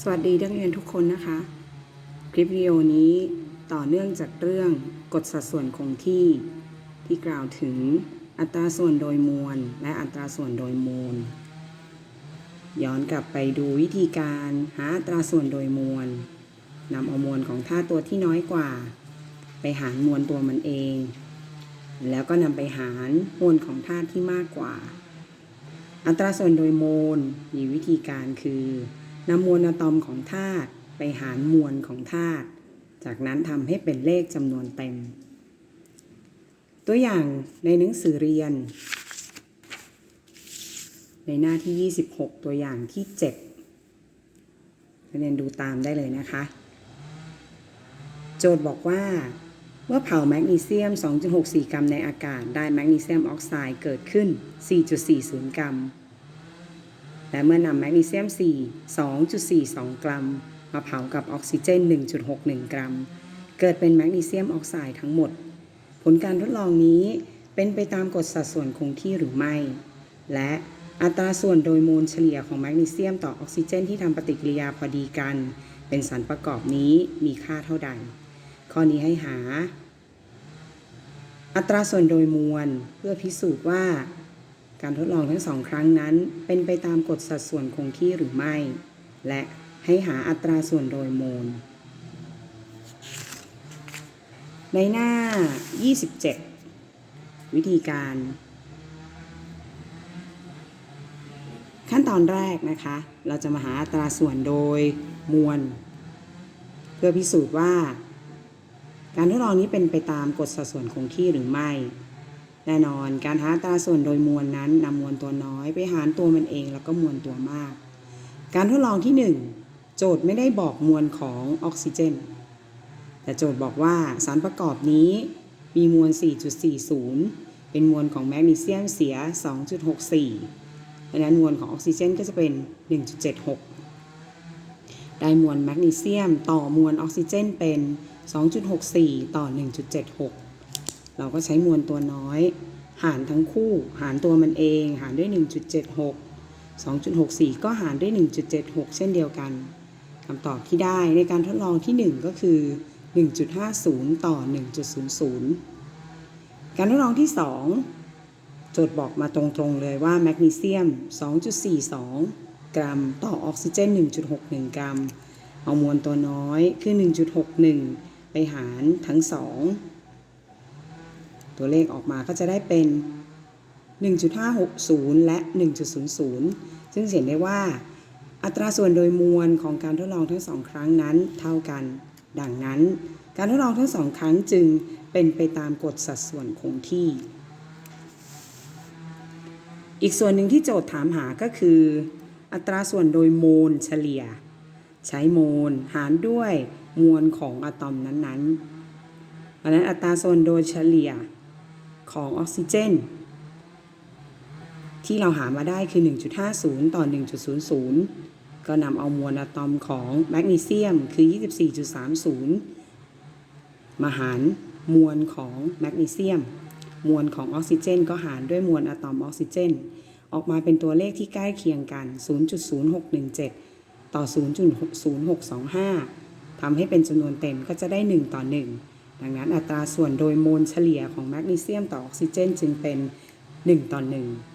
สวัสดีนักเรียนทุกคนนะคะ คลิปวิดีโอนี้ต่อเนื่องจากเรื่องกฎสัดส่วนคงที่ ที่กล่าวถึงอัตราส่วนโดยมวล และอัตราส่วนโดยมูล ย้อนกลับไปดูวิธีการหาอัตราส่วนโดยมวลนำเอามวลของธาตุตัวที่น้อยกว่า ไปหารมวลตัวมันเอง แล้วก็นำไปหารมวลของธาตุที่มากกว่า อัตราส่วนโดยโมลมีวิธีการคือ นำมวลอะตอมของธาตุไปหารมวลของธาตุจากนั้นทำให้เป็นเลขจำนวนเต็ม ตัวอย่างในหนังสือเรียน ในหน้าที่ 26 ตัวอย่างที่ 7นักเรียนดูตามได้เลยนะคะ โจทย์บอกว่าเมื่อเผาแมกนีเซียม 2.64 กรัมในอากาศ ได้แมกนีเซียมออกไซด์เกิดขึ้น 4.40 กรัม และเมื่อนำแมกนีเซียม 4 2.42 กรัม มาเผากับออกซิเจน 1.61 กรัม เกิดเป็นแมกนีเซียมออกไซด์ทั้งหมด ผลการทดลองนี้เป็นไปตามกฎสัดส่วนคงที่หรือไม่ และอัตราส่วนโดยมูลเฉลี่ยของแมกนีเซียมต่อออกซิเจนที่ทำปฏิกิริยาพอดีกัน เป็นสารประกอบนี้มีค่าเท่าใด ข้อนี้ให้หา อัตราส่วนโดยมวลเพื่อพิสูจน์ว่า การทดลองทั้งสองครั้งนั้น เป็นไปตามกฎสัดส่วนคงที่หรือไม่ และให้หาอัตราส่วนโดยมูลในหน้า 27 วิธีการ ขั้นตอนแรกนะคะ เราจะมาหาอัตราส่วนโดยมวล เพื่อพิสูจน์ว่า การทดลองนี้เป็นไปตามกฎสัดส่วนคงที่หรือไม่ แน่นอนการหาตราส่วนโดยมวลนั้นนำมวลตัวน้อยไปหารตัวมันเองแล้วก็มวลตัวมาก การทดลองที่ 1 โจทย์ไม่ได้บอกมวลของออกซิเจน แต่โจทย์บอกว่าสารประกอบนี้มีมวล 4.40 เป็นมวลของแมกนีเซียมเสีย 2.64เพราะฉะนั้นมวลของออกซิเจนก็จะเป็น 1.76 ได้มวลแมกนีเซียมต่อมวลออกซิเจนเป็น 2.64 ต่อ 1.76 เราก็ใช้มวลตัวน้อย หารทั้งคู่ หารตัวมันเอง หารด้วย 1.76 2.64 ก็หารด้วย 1.76 เช่นเดียวกันคำตอบที่ได้ในการทดลองที่ 1 ก็คือ 1.50 ต่อ 1.00 การทดลองที่ 2 โจทย์บอกมาตรงๆเลยว่าแมกนีเซียม 2.42 กรัม ต่อออกซิเจน 1.61 กรัม เอามวลตัวน้อยคือ 1.61 ไปหารทั้ง 2 ตัวเลขออกมาก็จะได้เป็น 1.560 และ 1.00 ซึ่งเห็นได้ว่า อัตราส่วนโดยมวลของการทดลองทั้งสองครั้งนั้นเท่ากัน ดังนั้น การทดลองทั้งสองครั้งจึงเป็นไปตามกฎสัดส่วนคงที่ อีกส่วนหนึ่งที่โจทย์ถามหาก็คือ อัตราส่วนโดยโมลเฉลี่ย ใช้โมลหารด้วยมวลของอะตอมนั้นๆเพราะฉะนั้นอัตราส่วนโดยเฉลี่ย ของออกซิเจน ที่เราหามาได้คือ 1.50 ต่อ 1.00 ก็นำเอามวลอะตอมของแมกนีเซียมคือ 24.30 มาหารมวลของแมกนีเซียม มวลของออกซิเจน ก็หารด้วยมวลอะตอมออกซิเจน ออกมาเป็นตัวเลขที่ใกล้เคียงกัน 0.0617 ต่อ 0.0625ทำให้เป็นจำนวนเต็มก็จะได้ 1 ต่อ 1 ดังนั้นอัตราส่วนโดยโมลเฉลี่ยของแมกนีเซียมต่อออกซิเจนจึงเป็น 1 ต่อ 1